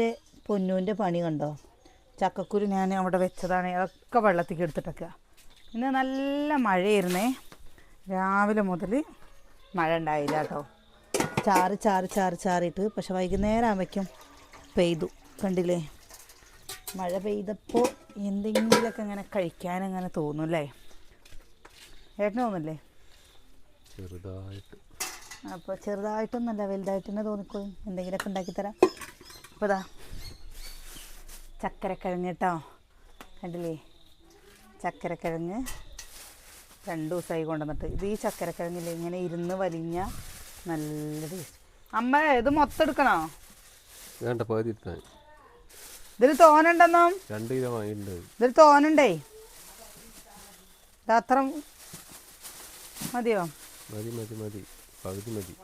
എന്റെ പൊന്നൂന്റെ പണി കണ്ടോ? ചക്കക്കുരു ഞാൻ അവിടെ വെച്ചതാണ്. അതൊക്കെ വെള്ളത്തേക്ക് എടുത്തിട്ടൊക്കെ. ഇന്ന് നല്ല മഴയായിരുന്നേ. രാവിലെ മുതൽ മഴ ഉണ്ടായില്ല കേട്ടോ. ചാറ് ചാറ് ചാറ് ചാറിയിട്ട് പക്ഷെ വൈകുന്നേരം ആകുമ്പോഴേക്കും പെയ്തു. കണ്ടില്ലേ? മഴ പെയ്തപ്പോൾ എന്തെങ്കിലുമൊക്കെ ഇങ്ങനെ കഴിക്കാൻ അങ്ങനെ തോന്നും അല്ലേ? ഏട്ടന് തോന്നില്ലേ ചെറുതായിട്ട്. അപ്പോൾ ചെറുതായിട്ടൊന്നല്ല വലുതായിട്ട് തന്നെ തോന്നിക്കോളും. എന്തെങ്കിലുമൊക്കെ ഉണ്ടാക്കി തരാം അപ്പോൾ ഇതാ ചക്കരക്കിഴങ്ങ് കേട്ടോ കണ്ടില്ലേ? ചക്കരക്കിഴങ്ങ് രണ്ട് ദിവസമായി കൊണ്ടുവന്നിട്ട്. ഇത് ഈ ചക്കരക്കിഴങ്ങില്ലേ ഇങ്ങനെ ഇരുന്ന് വലിഞ്ഞ നല്ല ടേസ്റ്റ് അമ്മ ഇത് മൊത്തം എടുക്കണോ? വേണ്ട പകുതി ഇതിൽ തോനുണ്ടെന്നോ? രണ്ട് കിലോ വാങ്ങിയിട്ടുണ്ട്. ഇതിൽ തോനുണ്ടേ? ഇത് അത്ര മതിയോ? മതി മതി മതി. പകുതി മതി.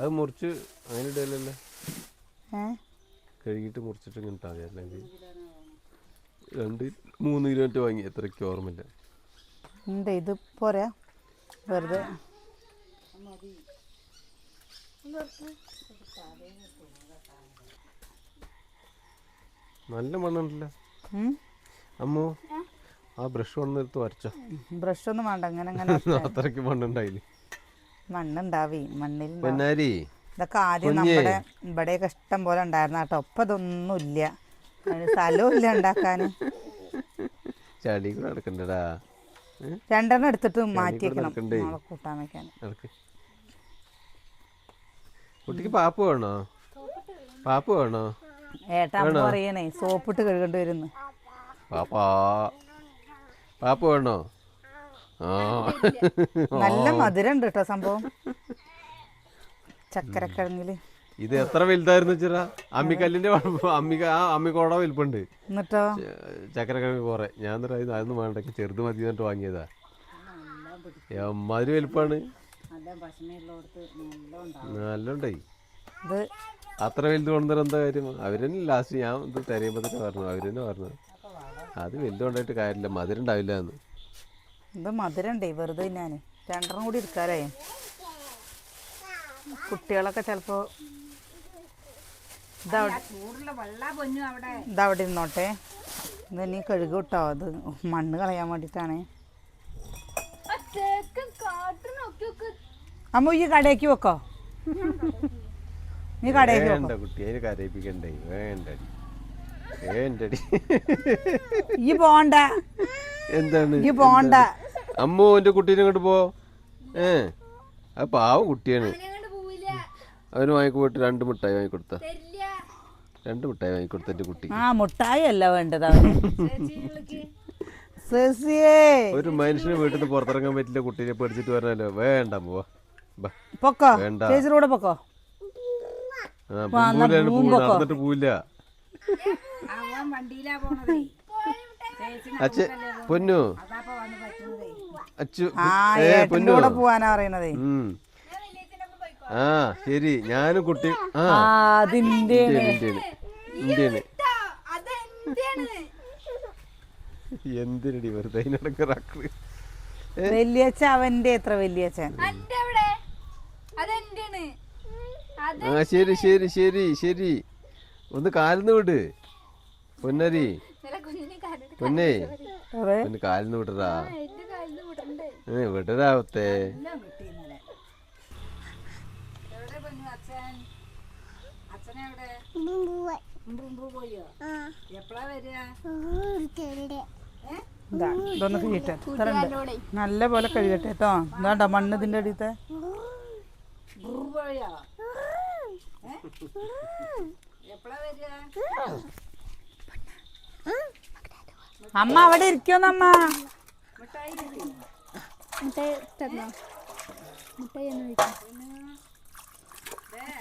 അത് മുറിച്ച് അങ്ങനെ ഇടലല്ലേ ഏ? കഴുകിയിട്ട് മുറിച്ചിട്ട് ഇങ്ങനെ ഇട്ടാൽ മതി. അല്ലെങ്കിൽ രണ്ട് മൂന്ന് കിലോ മീറ്റർ വാങ്ങി. എത്രയ്ക്ക് ഓർമ്മയില്ല. ഉണ്ട്. ഇത് പോരാ. വെറുതെ. നല്ല മണ്ണുണ്ടല്ലോ. അമ്മോ ആ ബ്രഷ് വന്നെടുത്ത് വരച്ചോ. ബ്രഷ് ഒന്നും വേണ്ട. അങ്ങനെ അങ്ങനെ അത്രയ്ക്ക് മണ്ണുണ്ടായില്ലേ? മണ്ണുണ്ടാവേ. മണ്ണിൽ. പൊന്നാരി. ഇതൊക്കെ ആദ്യം. നമ്മുടെ ഇവിടെയൊക്കെ ഇഷ്ടം പോലെ ഉണ്ടായിരുന്ന കേട്ടോ. ഇപ്പം ഇതൊന്നും ഇല്ല. സ്ഥലവും ഇല്ല നടക്കണ്ടടാ. രണ്ടെണ്ണം എടുത്തിട്ട് മാറ്റി വെക്കണം നടക്കണ്ടേ? കൂട്ടാൻ വെക്കാൻ. കുട്ടിക്ക് പാപ്പ് വേണോ? പാപ്പ് വേണോ? ഏട്ടാ പറയണേ സോപ്പിട്ട് കഴുകേണ്ടി വരുന്നു. പാപ്പാ. പാപ്പ് വേണോ? നല്ല മധുരം ഉണ്ട് കേട്ടോ സംഭവം. ചക്കരക്കിഴങ്ങിൽ. ഇത് എത്ര വലുതായിരുന്നു വെച്ചാ അമ്മിക്കല്ലിന്റെ അമ്മിക്ക ആ അമ്മിക്കോട വലുപ്പുണ്ട്. എന്നിട്ടോ? ചക്കരക്കിഴങ്ങ് കുറെ ഞാൻ എന്നിട്ട് അത് അതൊന്നും വേണ്ട. ചെറുത് മതി എന്നിട്ട് വാങ്ങിയതാ. എമ്മാതിരി വലുപ്പാണ്. നല്ലുണ്ടായി ഇത് അത്ര വലുത് കൊണ്ടുവരാൻ എന്താ കാര്യം? അവരെന്നെ ലാസ്റ്റ് ഞാൻ ഇത് തിരയുമ്പോൾ തന്നെ പറഞ്ഞു അവരെന്നെ പറഞ്ഞു അത് വലുത് കൊണ്ടായിട്ട് കാര്യമില്ല. മധുരം ഉണ്ടാവില്ല എന്ന്. ഇത് മധുരം ഉണ്ടേ. വെറുതെ ഞാൻ രണ്ടെണ്ണം കൂടി എടുക്കാറേ കുട്ടികളൊക്കെ ചിലപ്പോ ഇതവിടെ ഇരുന്നോട്ടെ ഇതന്നെ കഴുകി കിട്ടോ അത് മണ്ണ് കളയാൻ വേണ്ടിയിട്ടാണ് അമ്മ ഈ കടയ്ക്ക് വെക്കോ നീ കടയ്ക്ക് വെക്കോ കരയിപ്പിക്കണ്ടേ? വേണ്ടടി. വേണ്ടടി. ഈ പോണ്ട. എന്താണ്? ഈ പോണ്ട. അമ്മു എന്റെ കുട്ടീനെ ഇങ്ങോട്ട് പോ. ഏ? പാവ പാവം കുട്ടിയാണ്. അവന് വാങ്ങിക്കോട്ട് രണ്ട് മിഠായി വാങ്ങിക്കൊടുത്ത. രണ്ട് മിഠായി വാങ്ങിക്കൊടുത്ത എന്റെ കുട്ടി. ആ മുട്ടായി അല്ല വേണ്ടത് ഒരു മനുഷ്യന് വീട്ടിൽ നിന്ന് പുറത്തിറങ്ങാൻ പറ്റില്ല കുട്ടീനെ പേടിച്ചിട്ട് പറഞ്ഞാലോ വേണ്ട പോവാ പൊക്കോ? വേണ്ട. ചേച്ചിയുടെ പൊക്കോ? നടന്നിട്ട് പൂവില്ല. അച്ഛ പൊന്നു. കൂടെ പോവാനാ പറയണതേ. ആ ശരി. ഞാനും കുട്ടി ആ. ആ അതിന്റെ ഇന്ത്യയാണ്. ഇന്ത്യയാണ് എന്തിനടി വെറുതെ വല്യച്ഛ അവന്റെ എത്ര വല്യച്ഛൻ? ആ ശരി ശരി ശരി ശരി. ഒന്ന് കാലിന്ന് വിട്. പൊന്നരി. പൊന്നേ. കാലിന്ന് വിടറാ വിടരാവത്തെ അച്ഛൻ? അച്ഛനെവിടെ പോയോ എപ്പോഴാ വരിക? ഇതാ, ഇതൊന്ന് കഴിയട്ടെ നല്ല പോലെ കഴുകട്ടെ കേട്ടോ. ഇതാണ്ട മണ്ണ് ഇതിന്റെ അടിയത്തെ അമ്മ അവിടെ വരിക അമ്മ? മുട്ടായി തന്നോ? മുട്ടായി എന്ന് വിളിക്കാം.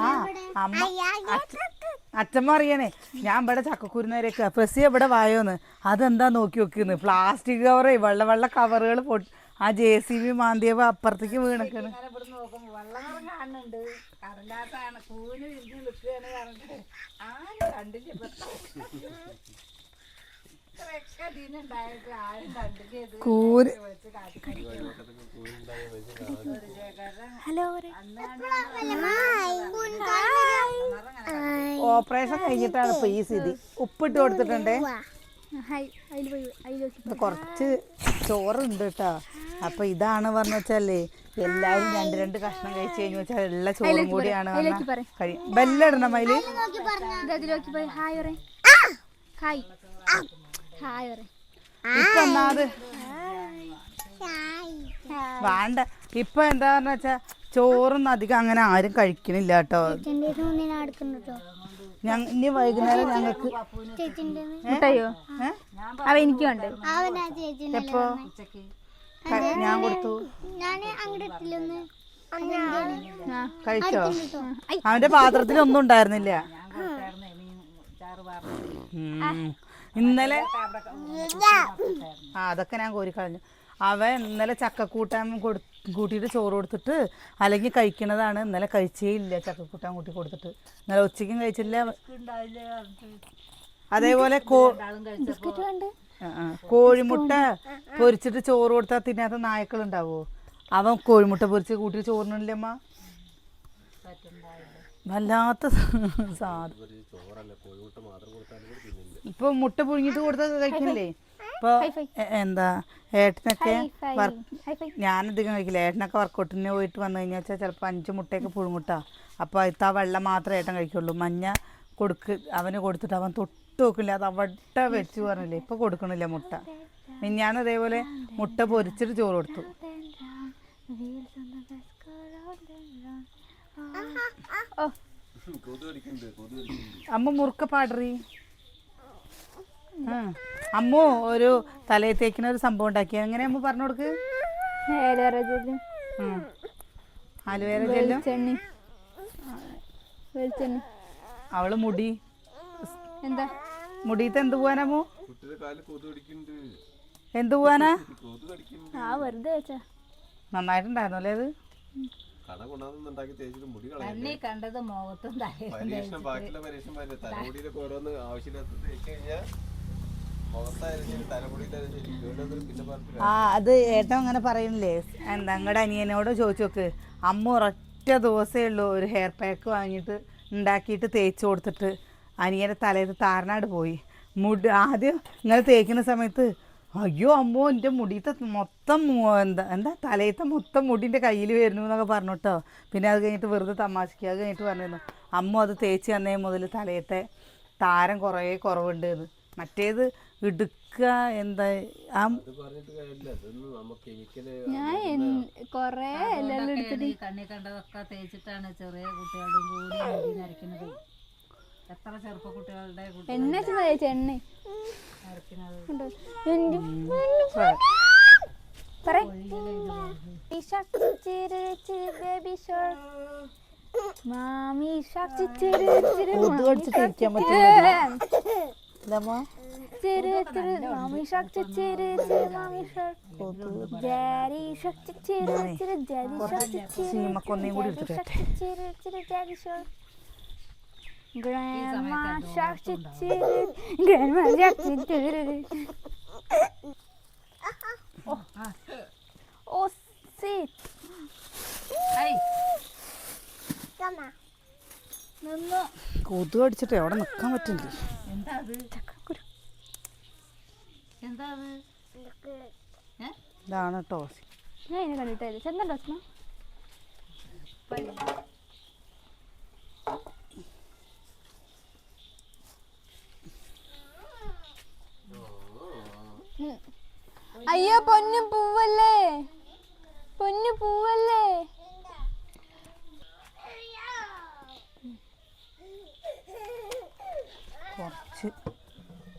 ആ അമ്മ അച്ഛ- അച്ഛമ്മ അറിയണേ ഞാൻ ഇവിടെ ചക്കക്കുരുന്നേരേക്ക് പ്രസി എവിടെ വായോന്ന്? അതെന്താ നോക്കി വെക്കുന്നു? പ്ലാസ്റ്റിക് കവറേ വെള്ള വെള്ള കവറുകൾ പൊട്ടി ആ ജെ സി ബി മാന്തിയപ്പോ അപ്പുറത്തേക്ക് വീണക്കാണ്. കൂര് ഹലോ ഓപ്പറേഷൻ കഴിഞ്ഞിട്ടാണ് ഇപ്പൊ ഈ സ്ഥിതി. ഉപ്പിട്ട് കൊടുത്തിട്ടുണ്ടേ. കൊറച്ച് ചോറുണ്ട് കേട്ടോ. അപ്പൊ ഇതാണ് പറഞ്ഞ വെച്ചാലേ എല്ലാവരും രണ്ട് രണ്ട് കഷ്ണം കഴിച്ചു കഴിഞ്ഞു വെച്ചാൽ എല്ലാ ചോറും കൂടിയാണ് ബെല്ലിടണം പറ. കഴിയും ബെല്ലടണം അതിൽ. ഹായ് ഹായ് ഹായ് പറ ഇപ്പൊ ഒന്നാമത് വേണ്ട. ഇപ്പൊ എന്താന്ന് വെച്ചാ ചോറൊന്നും അധികം അങ്ങനെ ആരും കഴിക്കണില്ല കേട്ടോ. ഞങ്ങ ഇനി വൈകുന്നേരം ഞങ്ങൾക്ക് മുട്ടയോ? അവ എനിക്കും ഉണ്ട്. എപ്പോ? ഞാൻ കൊടുത്തു. ഞാൻ അങ്ങോട്ട് ഇട്ടില്ലൊന്ന്. ആ കഴിച്ചോ? അവന്റെ പാത്രത്തിൽ ഒന്നും ഉണ്ടായിരുന്നില്ല. ഇന്നലെ ആ അതൊക്കെ ഞാൻ കോരിക്കളഞ്ഞു അവൻ ഇന്നലെ ചക്കക്കൂട്ടാൻ കൊടു കൂട്ടിയിട്ട് ചോറ് കൊടുത്തിട്ട് അല്ലെങ്കിൽ കഴിക്കണതാണ്. ഇന്നലെ കഴിച്ചേ ഇല്ല ചക്കക്കൂട്ടാൻ കൂട്ടി കൊടുത്തിട്ട്. ഇന്നലെ ഉച്ചയ്ക്കും കഴിച്ചില്ല. അതേപോലെ. കോഴിമുട്ട പൊരിച്ചിട്ട് ചോറ് കൊടുത്താൽ തിന്നാത്ത നായ്ക്കൾ ഉണ്ടാവോ അവൻ കോഴിമുട്ട പൊരിച്ച് കൂട്ടി ചോറിനില്ലമ്മ വല്ലാത്ത സാധനം. ഇപ്പൊ മുട്ട പുഴുങ്ങിട്ട് കൊടുത്താൽ കഴിക്കണില്ലേ? ഇപ്പൊ എന്താ ഏട്ടനൊക്കെ ഞാനധികം കഴിക്കില്ല. ഏട്ടനൊക്കെ വർക്കൗട്ടിന് പോയിട്ട് വന്നു കഴിഞ്ഞാൽ വെച്ചാൽ ചിലപ്പോൾ അഞ്ച് മുട്ടയൊക്കെ പുഴുങ്ങുട്ടാ. അപ്പോൾ അതിൽ ആ വെള്ളം മാത്രമേ ഏട്ടൻ കഴിക്കുള്ളൂ. മഞ്ഞ കൊടുക്ക് അവന് കൊടുത്തിട്ട് അവൻ തൊട്ട് നോക്കില്ല. അത് അവിടെ വെച്ച് പറഞ്ഞില്ലേ? ഇപ്പൊ കൊടുക്കണില്ല മുട്ട. മിഞ്ഞാണ് അതേപോലെ മുട്ട പൊരിച്ചിട്ട് ചോറ് കൊടുത്തു. അമ്മ മുറുക്ക പാടറി. അമ്മു ഒരു തലയിൽ തേക്കുന്ന ഒരു സംഭവം ഉണ്ടാക്കി എങ്ങനെ അമ്മ പറഞ്ഞു കൊടുക്ക്? ജെല്ലും. വെളിച്ചെണ്ണി. അവൾ മുടി. എന്താ? മുടിയിട്ട് എന്ത് പോവാനമ്മു എന്ത് പോവാനാ? കൊതു ആ വെറുതെ വെച്ചാ. നന്നായിട്ടുണ്ടായിരുന്നു അല്ലേ അത്? കട കൊണ്ടാന്നുണ്ടാക്കി തേച്ചിട്ട് മുടി മുഖത്തും പരീക്ഷണം ബാക്കിയുള്ള പരീക്ഷണം തലമുടിയിലൊക്കെ ഓരോന്ന് ആവശ്യമില്ലാത്ത തേച്ച് കഴിഞ്ഞാൽ ആ അത് ഏട്ടൻ അങ്ങനെ പറയുന്നില്ലേ എന്താ നിങ്ങളുടെ അനിയനോട് ചോദിച്ചു നോക്ക്. അമ്മ ഒരൊറ്റ ദിവസമേ ഉള്ളൂ ഒരു ഹെയർ പാക്ക് വാങ്ങിയിട്ട് ഉണ്ടാക്കിയിട്ട് തേച്ച് കൊടുത്തിട്ട് അനിയന്റെ തലേന്ന് താരനാട് പോയി. മുടി ആദ്യം ഇങ്ങനെ തേക്കുന്ന സമയത്ത് അയ്യോ അമ്മോ എന്റെ മുടിയത്തെ മൊത്തം എന്താ എന്താ തലയത്തെ മൊത്തം മുടിന്റെ കയ്യിൽ വരുന്നു എന്നൊക്കെ പറഞ്ഞു കേട്ടോ പിന്നെ അത് കഴിഞ്ഞിട്ട് വെറുതെ തമാശയ്ക്ക് അത് കഴിഞ്ഞിട്ട് പറഞ്ഞിരുന്നു. അമ്മ അത് തേച്ച് തന്നേ മുതൽ തലയത്തെ താരം കുറേ കുറവുണ്ട് മറ്റേത് ഇടുക്കുക എന്താ? ആ ഞാൻ കൊറേ എല്ലാം എടുത്തിട്ട് കണ്ണി കണ്ടതൊക്കെ തേച്ചിട്ടാണ് ചെറിയ കുട്ടികളുടെയും കൂടി മുടി നരയ്ക്കുന്നത്. എത്ര ചെറുപ്പ കുട്ടികളുടെ കുട്ടി എണ്ണ എണ്ണ മാമി ഷാക്ക് ചിരി ചിരി കൊതു കൂടി എടുത്തിട്ട്. Grandma shark Grandma shark Oh, sit. അടിച്ചിട്ട് എവിടെ നിൽക്കാൻ പറ്റില്ല എന്താ അത് എന്താ അത് ഏ? ഇതാണ് ടോസ് ഞാൻ ഇതിനെ കണ്ടിട്ടില്ല ചെന്താ ടോസ് അയ്യോ പൊന്നു പൂവല്ലേ? പൊന്നു പൂവല്ലേ? കുറച്ച്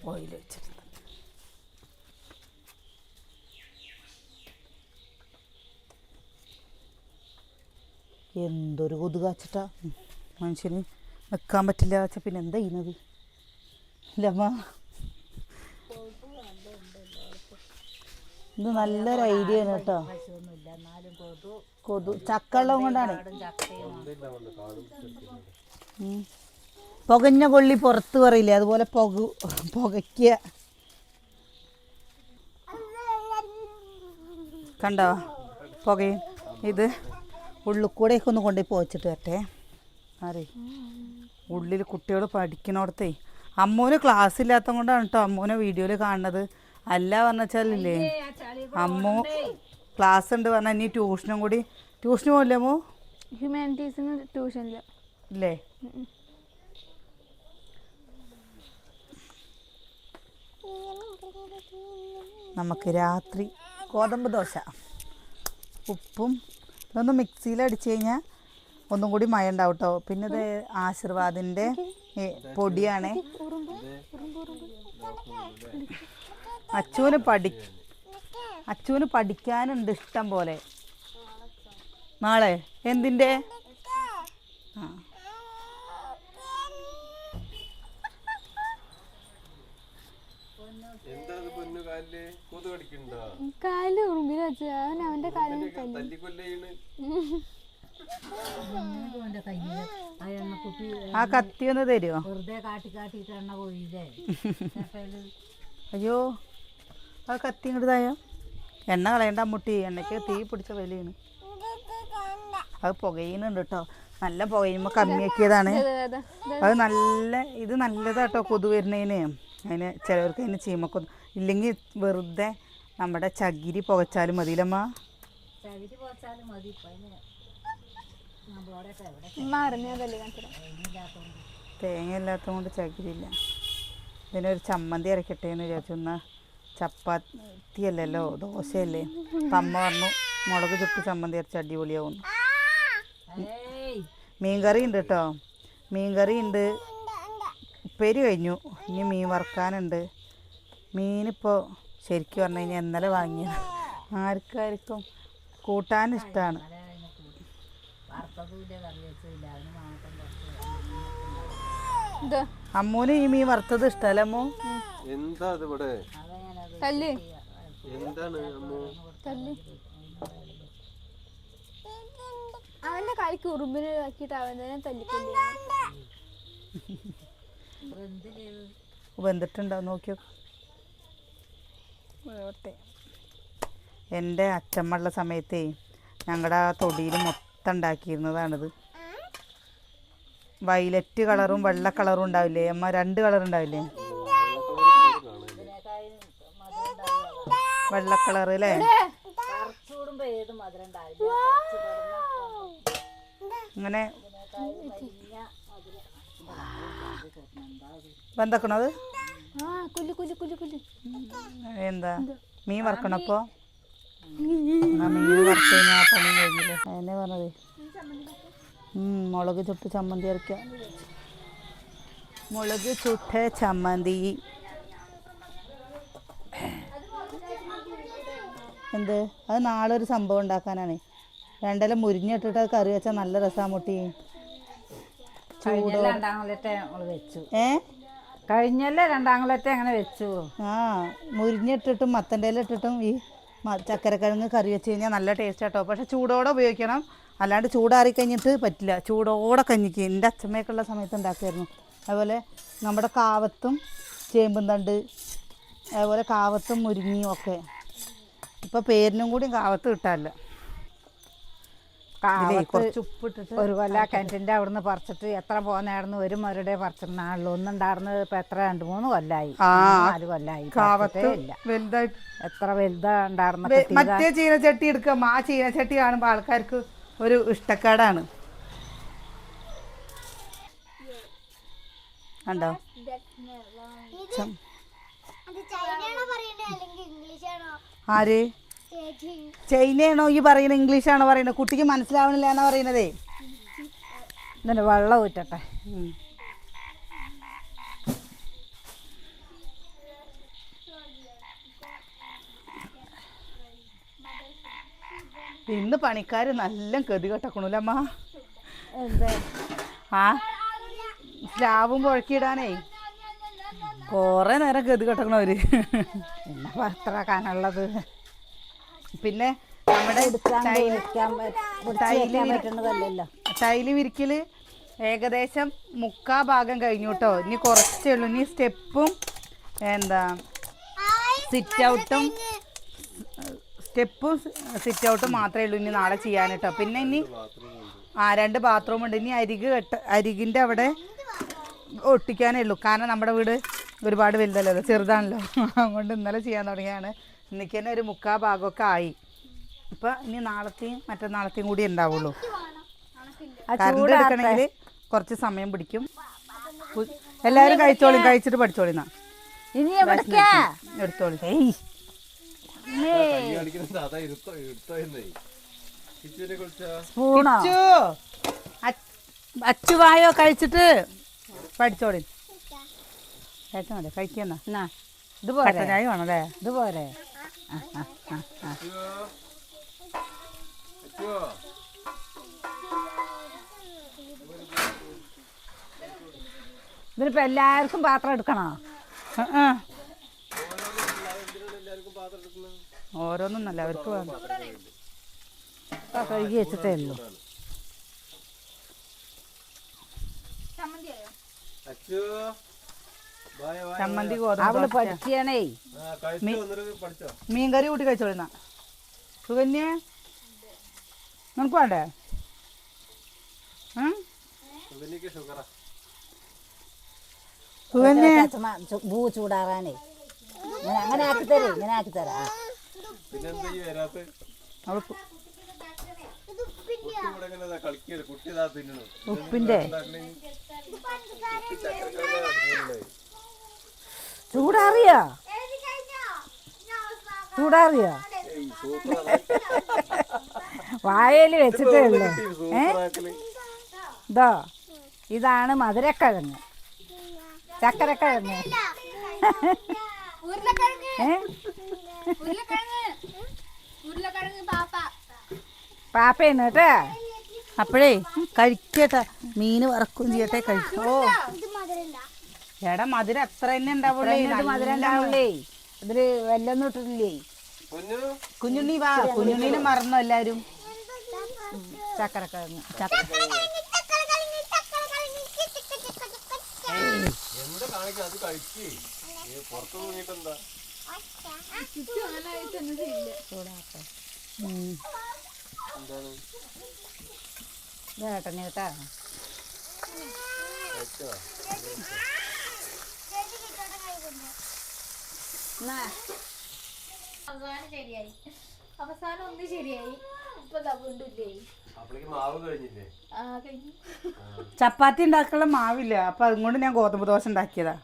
ഓയിൽ വെച്ചിട്ട്. എന്തൊരു കൊതു കാച്ചിട്ടാ മനുഷ്യന് വെക്കാൻ പറ്റില്ല വെച്ചാൽ പിന്നെ എന്താ ചെയ്യുന്നത്? ഇല്ലമ്മ ഇത് നല്ലൊരു ഐഡിയ ആണ് കേട്ടോ. കൊതു ഉള്ളത് കൊണ്ടാണ്. പുകഞ്ഞ കൊള്ളി പുറത്ത് പറയില്ലേ? അതുപോലെ പുക പുകയ്ക്കുക കണ്ടോ? പുകയും ഇത്. ഉള്ളിൽ കൂടെയൊക്കെ ഒന്ന് കൊണ്ടുപോയി പോച്ചിട്ട് വരട്ടെ. ആരെ? ഉള്ളിൽ കുട്ടികൾ പഠിക്കണോടത്തേ. അമ്മൂന് ക്ലാസ് ഇല്ലാത്ത കൊണ്ടാണ് കേട്ടോ അമ്മൂനെ വീഡിയോയിൽ കാണുന്നത്. അല്ല പറഞ്ഞാലില്ലേ അമ്മു ക്ലാസ് ഉണ്ട് പറഞ്ഞാൽ ഇനി ട്യൂഷനും കൂടി. ട്യൂഷൻ പോകില്ലേ അമ്മു? ഹ്യൂമാനിറ്റീസിന് ട്യൂഷൻ ഇല്ലേ. നമുക്ക് രാത്രി ഗോതമ്പ് ദോശ ഉപ്പും ഇതൊന്ന് മിക്സിയിൽ അടിച്ചു കഴിഞ്ഞാൽ ഒന്നും കൂടി മഴ ഉണ്ടാവും കേട്ടോ പിന്നെ ഇത് ആശീർവാദിന്റെ പൊടിയാണ് അച്ചുവിന് പഠി അച്ചുവിന് പഠിക്കാനുണ്ട് ഇഷ്ടം പോലെ. നാളെ എന്തിന്റെ ആ എന്താ ഇത് പൊന്നു കൊതു ഉറുമ്പിൽ വെച്ച്. അവൻ അവന്റെ കാലിൽ ആ കത്തി ഒന്ന് തരുമോ വെറുതെ കാട്ടി കാട്ടിട്ട് എണ്ണ പോയില്ലേ അയ്യോ ആ കത്തി ഇങ്ങോട്ട് തായോ? എണ്ണ കളയണ്ട മുട്ടി എണ്ണയ്ക്ക് തീ പിടിച്ച വലിയാണ്. അത് പുകയുന്നുണ്ട് കേട്ടോ നല്ല പുകയുമ്പോൾ കമ്മിയാക്കിയതാണ്. അത് നല്ല ഇത് നല്ലതാട്ടോ കൊതു വരുന്നതിന് അതിന് ചിലവർക്ക് അതിന് ചീമക്കൊന്നും ഇല്ലെങ്കിൽ വെറുതെ നമ്മുടെ ചകിരി പുകച്ചാലും മതിയില്ലമ്മ തേങ്ങ ഇല്ലാത്തത് കൊണ്ട് ചകിരില്ല ഇതിനൊരു ചമ്മന്തി അരക്കട്ടെ എന്ന് വിചാരിച്ചു. എന്നാൽ ചപ്പാത്തി അല്ലല്ലോ ദോശയല്ലേ അമ്മ പറഞ്ഞു മുളക് ചുട്ട് ചമ്മന്തി അരച്ച് അടിപൊളിയാവുന്നു. മീൻകറി ഉണ്ട് കേട്ടോ. മീൻകറി ഉണ്ട്. ഉപ്പേരി കഴിഞ്ഞു. ഇനി മീൻ വറുക്കാനുണ്ട്. മീനിപ്പോൾ ശരിക്കും പറഞ്ഞു കഴിഞ്ഞാൽ ഇന്നലെ വാങ്ങിയത്. ആർക്കാർക്കും കൂട്ടാൻ ഇഷ്ടമാണ് അമ്മൂന് ഈ മീൻ വറുത്തത് ഇഷ്ടമല്ല അമ്മു? എന്താ ഇവിടെ എന്താണ് അമ്മു? തല്ല്. അവന്റെ കാലിക്ക് ഉറുമ്പിന് ആക്കിയിട്ട് അവൻ തന്നെ തല്ലിക്കൊല്ലേ എന്തിന് വെന്തിട്ടുണ്ടോ? നോക്കിയോ. എന്റെ അച്ഛമ്മയുള്ള സമയത്തേ ഞങ്ങളുടെ ആ തൊടിയിൽ മൊത്തം ഉണ്ടാക്കിയിരുന്നതാണിത്. വയലറ്റ് കളറും വെള്ള കളറും ഉണ്ടാവില്ലേ? അമ്മ രണ്ട് കളർ ഉണ്ടാവില്ലേ? വെള്ള കളർ അല്ലേ? ഇങ്ങനെ കുല്ലു എന്താ? മീൻ വറക്കണം അപ്പോൾ ആ മീൻ വറുത്ത് കഴിഞ്ഞാൽ ആ പണി കഴിഞ്ഞില്ലേ? അതന്നെ പറഞ്ഞത്. മുളക് ചുട്ട് ചമ്മന്തി അരയ്ക്കാം. മുളക് ചുട്ട ചമ്മന്തി. എന്ത്? അത് നാളെ ഒരു സംഭവം ഉണ്ടാക്കാനാണ്. രണ്ടില മുരിഞ്ഞിട്ടിട്ട് അത് കറി വെച്ചാൽ നല്ല രസമാണ് മുട്ടി. നമ്മൾ ഏ? കഴിഞ്ഞല്ലേ രണ്ടാങ്ങളത്തെ അങ്ങനെ വെച്ചു. ആ മുരിഞ്ഞിട്ടിട്ടും മത്തന്റെ ഇട്ടിട്ടും ഈ ചക്കരക്കിഴങ്ങ് കറി വെച്ച് കഴിഞ്ഞാൽ നല്ല ടേസ്റ്റ് ആട്ടോ. പക്ഷെ ചൂടോടെ ഉപയോഗിക്കണം. അല്ലാണ്ട് ചൂടാറി കഴിഞ്ഞിട്ട് പറ്റില്ല. ചൂടോടെ കഞ്ഞിക്ക്. എന്റെ അച്ഛമ്മയൊക്കെയുള്ള സമയത്ത് ഉണ്ടാക്കിയായിരുന്നു. അതുപോലെ നമ്മുടെ കാവത്തും ചേമ്പും തണ്ട് അതുപോലെ കാവത്തും മുരിങ്ങിയും ഒക്കെ. ഇപ്പോൾ പേരിനും കൂടി കാവത്ത് കിട്ടാറില്ല. കുറച്ച് ഉപ്പിട്ടിട്ട് ഒരു കൊല്ല കിണറ്റിന്റെ അവിടുന്ന് പറിച്ചിട്ട് എത്ര പോന്നായിരുന്നു ഒരു മരുടെ പറിച്ചിട്ടുണ്ടാണല്ലോ ഒന്നുണ്ടായിരുന്നത് ഇപ്പൊ എത്ര രണ്ട് മൂന്ന് കൊല്ലായി. ആ, നാല് കൊല്ലായി. ഇല്ല. വലുതായിട്ട് എത്ര വലുതാ ഉണ്ടായിരുന്ന വെ- മറ്റേ ചീനച്ചട്ടി എടുക്കാം. ആ ചീനച്ചട്ടി കാണുമ്പോൾ ആൾക്കാർക്ക് ഒരു ഇഷ്ടക്കേടാണ്. കണ്ടോ? സം- അത് ചൈനയാണോ പറയണ്ടേ? അല്ലെങ്കിൽ ഇംഗ്ലീഷാണോ? ആര്? ചൈനയാണോ ഈ പറയുന്നത്? ഇംഗ്ലീഷാണോ പറയുന്നത്? കുട്ടിക്ക് മനസ്സിലാവണില്ല എന്നാ പറയുന്നതേ? ഇതിന് വെള്ളം ഊറ്റട്ടെ. ഇന്ന് പണിക്കാർ നല്ല ഗതി കെട്ടക്കണൂലമ്മ. ആ? സ്ലാവും പുഴക്കിയിടാനേ. കുറേ നേരം ഗതി കെട്ടക്കണവര്. എന്നാ പത്ര കാനുള്ളത്? പിന്നെ നമ്മുടെ ടൈൽ വിരിക്കൽ ഏകദേശം മുക്കാ ഭാഗം കഴിഞ്ഞു കേട്ടോ ഇനി കുറച്ചേ ഉള്ളൂ. ഇനി സ്റ്റെപ്പും എന്താ സിറ്റ് ഔട്ടും സ്റ്റെപ്പും സിറ്റ് ഔട്ടും മാത്രമേ ഉള്ളൂ ഇനി നാളെ ചെയ്യാൻ കേട്ടോ പിന്നെ ഇനി ആ രണ്ട് ബാത്റൂം ഉണ്ട്. ഇനി അരിക് കെട്ട അരികിന്റെ അവിടെ ഒട്ടിക്കാനേ ഉള്ളൂ. കാരണം നമ്മുടെ വീട് ഒരുപാട് വലുതല്ലല്ലോ ചെറുതാണല്ലോ. അതുകൊണ്ട് ഇന്നലെ ചെയ്യാൻ തുടങ്ങിയാണ് ഇന്നേക്ക് തന്നെ ഒരു മുക്കാ ഭാഗമൊക്കെ ആയി. ഇപ്പം ഇനി നാളത്തെയും മറ്റന്നാളത്തെയും കൂടി ഉണ്ടാവുള്ളൂ. കറണ്ട് എടുക്കണമെങ്കിൽ കുറച്ച് സമയം പിടിക്കും. എല്ലാരും എല്ലാവരും കഴിച്ചോളിയും കഴിച്ചിട്ട് പഠിച്ചോളിന്നാ ഇനി എവിടേക്കാ? എടുത്തോളി. കൈ കാണിക്കുന്നത് അതാ ഇരുത്തോ ഇരുത്തോ എന്നേ. കിച്ചുവിനെ കുറിച്ചാ സ്പൂണോ? അച്ചു അച്ച്- അച്ചു വായോ കഴിച്ചിട്ട്? പഠിച്ചോളി. കഴിക്കണല്ലേ കഴിക്കുന്ന ഇത് ഇതുപോലെ അയ്യോ അയ്യോ ഇതിനിപ്പോ എല്ലാവർക്കും പാത്രം എടുക്കണോ? ആ, ആ. ഓരോന്നും നല്ല അവർക്ക് കഴുകി വെച്ചിട്ടേ ഉള്ളൂ. വായ ചമ്മന്തി അവൾ. പഠിക്കണേ മീൻകറി കൂട്ടി കഴിച്ചോളുന്ന സുകന്യ? നിനക്ക് വേണ്ടേ? സുകന്യ? ഭൂ ചൂടാറാനേ. ഞാൻ അങ്ങനെ ആക്കി തരേ ഇങ്ങനെ ആക്കി തരാം. ഉപ്പിന്റെ. ചൂടാറിയോ? ചൂടാറിയോ? വായയിൽ വെച്ചിട്ടേ ഏതോ ഇതോ ഇതാണ് മധുരക്കിഴങ്ങ്. ചക്കരക്കിഴങ്ങ്. പാപ്പയാണ് കേട്ടേ? അപ്പോഴേ കഴിക്കട്ടെ. മീന് വറക്കും ചെയ്യട്ടെ കഴിക്കും ഓ. എടാ മധുരം അത്ര തന്നെ ഉണ്ടാവുള്ളേ? ഇത് മധുരം ഇതിൽ വെല്ലൊന്നും ഇട്ടിട്ടില്ലേ? കുഞ്ഞുണ്ണി വാ കുഞ്ഞുണ്ണീനെ മറന്നു എല്ലാരും. ചക്കരക്കിഴങ്ങ്. എന്താ കാണിക്കുക അത് കഴിക്ക് നീ പുറത്ത് തൂങ്ങിയിട്ട് എന്താ എന്താണ് ഇതേട്ടന് കേട്ടാ കഴിച്ചോ അവസാനം ശരിയായി. അവസാനം ഒന്ന് ശരിയായി. ഇപ്പൊ വീണ്ടില്ലേ അപ്പോഴേക്ക് മാവ് കഴിഞ്ഞില്ലേ? ആ കഴിഞ്ഞു. ചപ്പാത്തി ഉണ്ടാക്കാനുള്ള മാവില്ല. അപ്പൊ അതുകൊണ്ട് ഞാൻ ഗോതമ്പ് ദോശ ഉണ്ടാക്കിയതാ.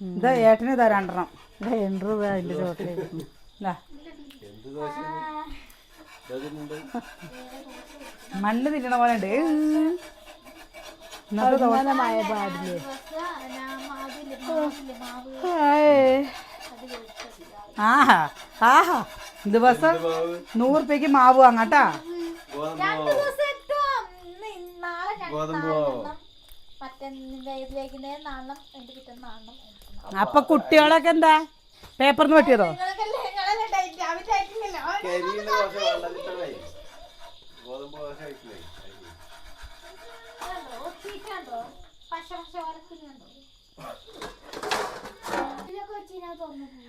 ഇതാ ഏട്ടന് ഇതാ രണ്ടെണ്ണം. ഇതാ രൂപ അതിന്റെ ചോട്ടിലേക്ക്. മണ്ണ് തിന്നണ പോലെ ഉണ്ട്. പാടില്ലേ? ആഹാ ആഹാ. ദിവസം നൂറ് രൂപയ്ക്ക് മാവ് വാങ്ങാട്ടാ. അപ്പൊ കുട്ടികളൊക്കെ എന്താ? പേപ്പറിന്ന് തുറന്നിട്ടുണ്ട്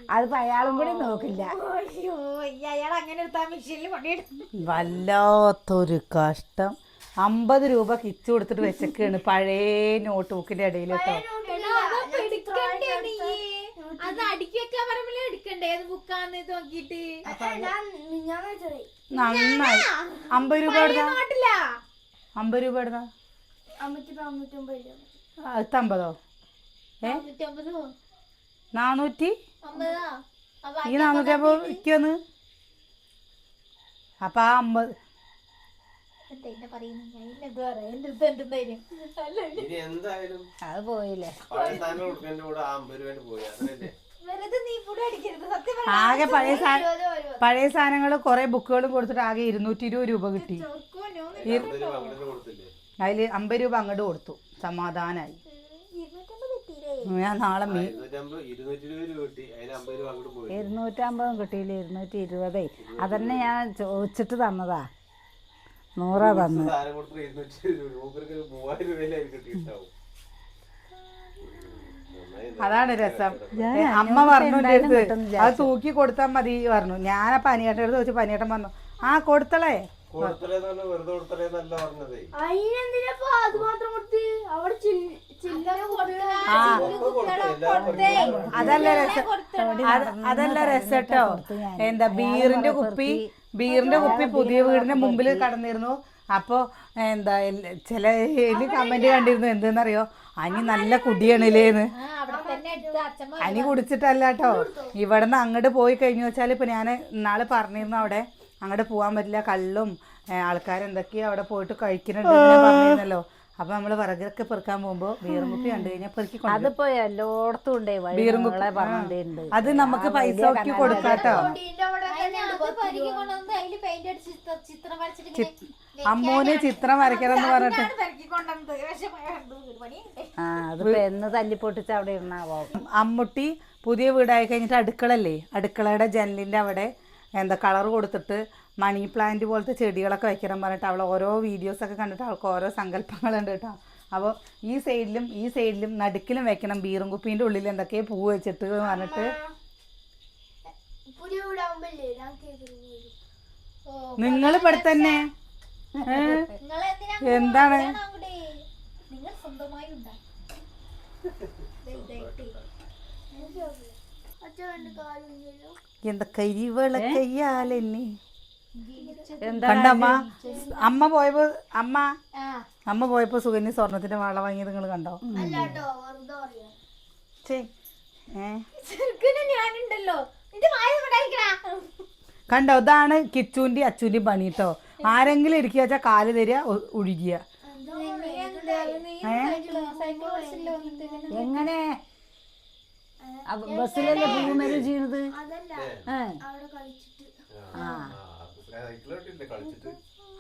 അതിപ്പോ അയാളും കൂടി നോക്കില്ല. അയാൾ അങ്ങനെ വല്ലാത്തൊരു കഷ്ടം. അമ്പത് രൂപ കിച്ചു കൊടുത്തിട്ട് വെച്ചൊക്കെയാണ് പഴയ നോട്ട് ബുക്കിന്റെ ഇടയിൽ കേട്ടോ അത് അടുക്കി വെക്കാൻ പറയുമ്പോഴേ എടുക്കണ്ടേ? ഏത് ബുക്കാന്ന് ഇത് നോക്കിട്ട് നന്നായി അമ്പത് രൂപ നോട്ടില്ല. അമ്പത് രൂപ അടുത്ത അമ്പതോ? ഏ? നാനൂറ്റി അപ്പൊ ഈ നാനൂറ്റി അമ്പത് വിൽക്കുമെന്ന് അപ്പൊ ആ അമ്പത് അത് പോയില്ലേ? ആകെ പഴയ പഴയ സാധനങ്ങൾ കുറെ ബുക്കുകളും കൊടുത്തിട്ട് ആകെ ഇരുന്നൂറ്റി ഇരുപത് രൂപ കിട്ടി. അതിൽ അമ്പത് രൂപ അങ്ങനെ കൊടുത്തില്ലേ? അതിൽ അമ്പത് രൂപ അങ്ങോട്ട് കൊടുത്തു. സമാധാനായി. ഞാൻ നാളെ ഇരുന്നൂറ്റമ്പതും കിട്ടിയില്ല? ഇരുന്നൂറ്റി ഇരുപതേ. അതന്നെ ഞാൻ ചോദിച്ചിട്ട് തന്നതാ. നൂറാ തന്നു. അതാണ് രസം. അമ്മ പറഞ്ഞു എന്റെ അടുത്ത് അത് തൂക്കി കൊടുത്താൽ മതി പറഞ്ഞു. ഞാൻ ആ പനിയേട്ടൻ അടുത്ത് വെച്ച് പനിയേട്ടൻ പറഞ്ഞു ആ കൊടുത്തളേ. അതല്ല രസം. അതല്ല രസട്ടോ എന്താ ബീറിന്റെ കുപ്പി? ബീറിന്റെ കുപ്പി പുതിയ വീടിന്റെ മുമ്പിൽ കടന്നിരുന്നു. അപ്പോ എന്താ ചില കമന്റ് കണ്ടിരുന്നു. എന്തെന്നറിയോ? അനി നല്ല കുടിയാണില്ലേന്ന് അനി കുടിച്ചിട്ടല്ല കേട്ടോ. ഇവിടുന്ന് അങ്ങോട്ട് പോയി കഴിഞ്ഞു വെച്ചാൽ ഇപ്പൊ ഞാൻ നാളെ പറഞ്ഞിരുന്നു അവിടെ. അങ്ങോട്ട് പോകാൻ പറ്റില്ല. കള്ളും ആൾക്കാരെന്തൊക്കെയോ അവിടെ പോയിട്ട് കഴിക്കുന്നുണ്ട് പറഞ്ഞിരുന്നല്ലോ. അപ്പൊ നമ്മൾ വിറകൊക്കെ പെറുക്കാൻ പോകുമ്പോ ബീറും കുപ്പി കണ്ടു കഴിഞ്ഞാൽ പെറുക്കി. അതിപ്പോ എല്ലായിടത്തും ഉണ്ടേ ബീറും വഴികളെ കുപ്പി പറഞ്ഞിട്ടുണ്ട്. അത് നമുക്ക് പൈസ ഒക്കെ കൊടുക്കാട്ടോ അമ്മൂന് ചിത്രം വരയ്ക്കണം എന്ന് പറഞ്ഞിട്ട്. ആ അതിപ്പോ എന്ന് തല്ലിപ്പൊട്ടിച്ച് അവിടെ ഇരുന്നാവോ? അമ്മുട്ടി പുതിയ വീടായി കഴിഞ്ഞിട്ട് അടുക്കളല്ലേ അടുക്കളയുടെ ജനലിന്റെ അവിടെ എന്താ കളർ കൊടുത്തിട്ട് മണി പ്ലാന്റ് പോലത്തെ ചെടികളൊക്കെ വെക്കണം പറഞ്ഞിട്ട് അവൾ ഓരോ വീഡിയോസൊക്കെ കണ്ടിട്ട് അവൾക്ക് ഓരോ സങ്കല്പങ്ങളുണ്ട് കേട്ടോ. അപ്പോൾ ഈ സൈഡിലും ഈ സൈഡിലും നടുക്കിലും വെക്കണം ബീറും കുപ്പീന്റെ ഉള്ളിൽ എന്തൊക്കെയോ പൂ വെച്ചിട്ട് എന്ന് പറഞ്ഞിട്ട്. നിങ്ങൾ ഇവിടെ തന്നെ. എന്താണ്? എന്താ കരിവളക്കയ്യാലെന്നെ എന്താ കണ്ടമ്മ? അമ്മ പോയപ്പോ അമ്മ? ആ. അമ്മ പോയപ്പോ സുഗന്യ സ്വർണത്തിന്റെ വള വാങ്ങിയത് നിങ്ങൾ കണ്ടോ? കണ്ടോ ഇതാണ് കിച്ചുവിന്റെ അച്ചുവിന്റെ പണി കേട്ടോ ആരെങ്കിലും ഇരിക്കുക വെച്ചാൽ കാൽ തരിക ഒഴുകിയ എങ്ങനെ? ബസ്സിലല്ലേ പോകുന്നത് ചെയ്യണത് കളിച്ചിട്ട്. ആ.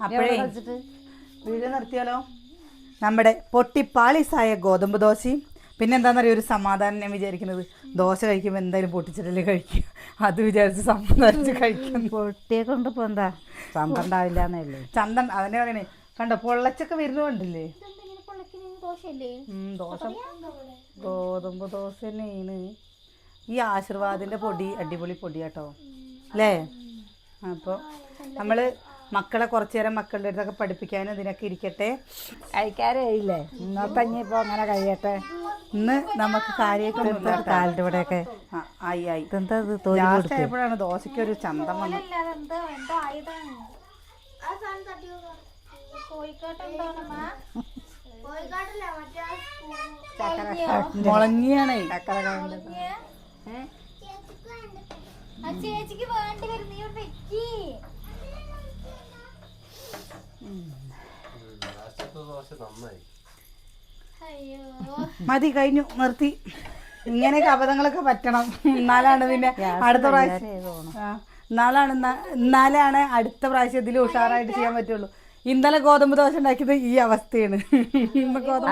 അപ്പോഴേ വീഡിയോ നിർത്തിയാലോ? നമ്മുടെ പൊട്ടിപ്പാളിസായ ഗോതമ്പ് ദോശയും. പിന്നെ എന്താണെന്നറിയോ ഒരു സമാധാനം ഞാൻ വിചാരിക്കുന്നത്? ദോശ കഴിക്കുമ്പോൾ എന്തായാലും പൊട്ടിച്ചിട്ടല്ലേ കഴിക്കുക. അത് വിചാരിച്ച് സമാധാനിച്ച് കഴിക്കും പൊട്ടിയെ കൊണ്ട് പോന്താ എന്താ? പന്ത്രണ്ടാവില്ല എന്നല്ലേ ചന്തൻ അതന്നെ പറയണേ. കണ്ടോ പൊള്ളച്ചൊക്കെ വരുന്നുണ്ടല്ലേ ദോശ. ഗോതമ്പ് ദോശ തന്നെയാണ്. ഈ ആശീർവാദിന്റെ പൊടി അടിപൊളി പൊടിയാട്ടോ. അല്ലേ അപ്പോൾ നമ്മൾ മക്കളെ കുറച്ചു നേരം മക്കളുടെ അടുത്തൊക്കെ പഠിപ്പിക്കാനും ഇതിനൊക്കെ ഇരിക്കട്ടെ. കഴിക്കാറായില്ലേ ഇന്നത്തെ ഇനിയിപ്പോൾ അങ്ങനെ കഴിയട്ടെ. ഇന്ന് നമുക്ക് കാര്യമൊക്കെ കാലിന്റെ ഇവിടെയൊക്കെ? ആയി ആയി. ലാസ്റ്റ് ആയപ്പോഴാണ് ദോശയ്ക്ക് ഒരു ചന്തം വന്നത്. എന്തോ എന്തോ മുളങ്ങിയാണേ ആ ചേച്ചിക്ക് വേണ്ടി വരും. നീ വെക്കി. മതി കഴിഞ്ഞു നിർത്തി. ഇങ്ങനെയൊക്കെ അബദ്ധങ്ങളൊക്കെ പറ്റണം. എന്നാലാണ് പിന്നെ അടുത്ത പ്രാവശ്യം. എന്നാലാണ് എന്നാലാണ് അടുത്ത പ്രാവശ്യം ഇതിൽ ഉഷാറായിട്ട് ചെയ്യാൻ പറ്റുള്ളൂ. ഇന്നലെ ഗോതമ്പ് ദോശ ഉണ്ടാക്കിയത് ഈ അവസ്ഥയാണ്.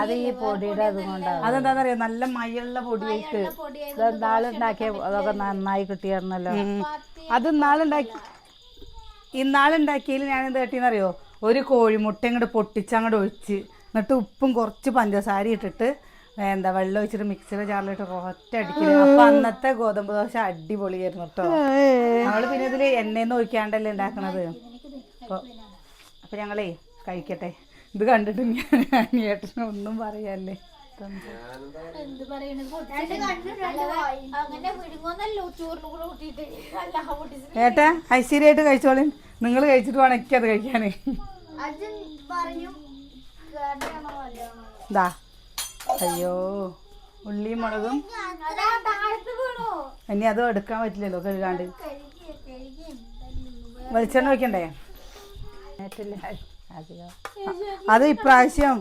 അത് ഈ പൊടിയുടെ അതുകൊണ്ടാണ്. അതെന്താണെന്നറിയോ നല്ല മയുള്ള പൊടിയായിട്ട് ഇന്നാളുണ്ടാക്കിയ അതൊക്കെ നന്നായി കിട്ടിയായിരുന്നല്ലോ. അത് ഇന്നാളുണ്ടാക്കി ഇന്നാളുണ്ടാക്കിയതിൽ ഞാൻ എന്ത് കട്ടിയെന്നറിയോ ഒരു കോഴിമുട്ട ഇങ്ങോട്ട് പൊട്ടിച്ചങ്ങോട്ട് ഒഴിച്ച് എന്നിട്ട് ഉപ്പും കുറച്ച് പഞ്ചസാര ഇട്ടിട്ട് എന്താ വെള്ളം ഒഴിച്ചിട്ട് മിക്സിയുടെ ജാറിലിട്ട് ഒറ്റ അടിക്കൽ. അപ്പൊ അന്നത്തെ ഗോതമ്പ് ദോശ അടിപൊളിയായിരുന്നു കേട്ടോ. നമ്മൾ പിന്നെ ഇതിൽ എണ്ണയെന്ന് ഒഴിക്കാണ്ടല്ലേ ഉണ്ടാക്കണത്. അപ്പൊ അപ്പൊ ഞങ്ങളേ കഴിക്കട്ടെ. ഇത് കണ്ടിട്ട് ഞാൻ അനിയേട്ടന് ഒന്നും പറയാല്ലേ. ഏട്ട ഐശ്വര്യമായിട്ട് കഴിച്ചോളി. നിങ്ങൾ കഴിച്ചിട്ട് വേണം എനിക്കത് കഴിക്കാനേ ദാ. അയ്യോ ഉള്ളിയും മുളകും. ഇനി അതും എടുക്കാൻ പറ്റില്ലല്ലോ കഴുകാണ്ട്. വെളിച്ചെണ്ണ വെക്കണ്ടേ നേറ്റില്ല അധികം അത് ഇപ്രാവശ്യം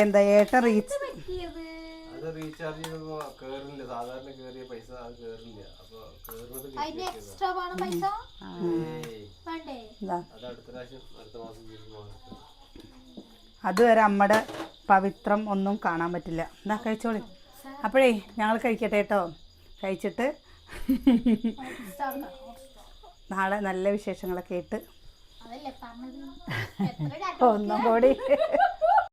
എന്താ ഏട്ട റീച്ച് അത് റീചാർജ് ചെയ്തപ്പോ കേറില്ല സാധാരണ കേറിയ പൈസ അത് കേറില്ല അപ്പൊ കേറുന്നത് അതിന് എക്സ്ട്രാ വേണം പൈസ? ഏയ്. വേണ്ടേ? എന്താ അത് അടുത്ത പ്രാവശ്യം അടുത്ത മാസം അതുവരെ അമ്മയുടെ പവിത്രം ഒന്നും കാണാൻ പറ്റില്ല. എന്താ കഴിച്ചോളി. അപ്പോഴേ ഞങ്ങൾ കഴിക്കട്ടെ കേട്ടോ. കഴിച്ചിട്ട് നാളെ നല്ല വിശേഷങ്ങളൊക്കെ ആയിട്ട് എത്ര ഒന്നും കൂടി.